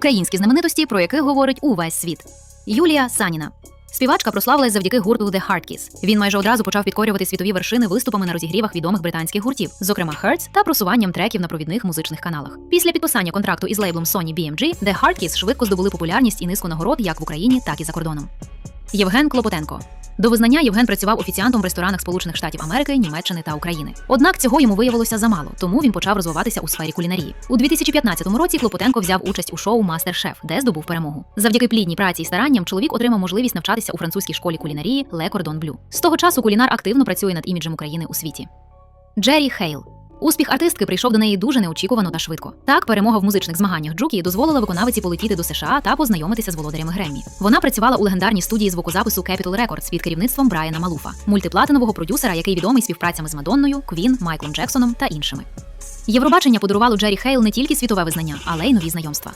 Українські знаменитості, про яких говорить увесь світ. Юлія Саніна. Співачка прославилась завдяки гурту The Hardkiss. Він майже одразу почав підкорювати світові вершини виступами на розігрівах відомих британських гуртів, зокрема Hertz, та просуванням треків на провідних музичних каналах. Після підписання контракту із лейблом Sony BMG, The Hardkiss швидко здобули популярність і низку нагород як в Україні, так і за кордоном. Євген Клопотенко. До визнання Євген працював офіціантом в ресторанах Сполучених Штатів Америки, Німеччини та України. Однак цього йому виявилося замало, тому він почав розвиватися у сфері кулінарії. У 2015 році Клопотенко взяв участь у шоу Мастер-Шеф, де здобув перемогу. Завдяки плідній праці і старанням чоловік отримав можливість навчатися у французькій школі кулінарії Ле Кордон Блю. З того часу кулінар активно працює над іміджем України у світі. Джері Хейл. Успіх артистки прийшов до неї дуже неочікувано та швидко. Так, перемога в музичних змаганнях Джукі дозволила виконавиці полетіти до США та познайомитися з володарями Греммі. Вона працювала у легендарній студії звукозапису Capitol Records під керівництвом Брайана Малуфа, мультиплатинового продюсера, який відомий співпрацями з Мадонною, Квін, Майклом Джексоном та іншими. Євробачення подарувало Джері Хейл не тільки світове визнання, але й нові знайомства.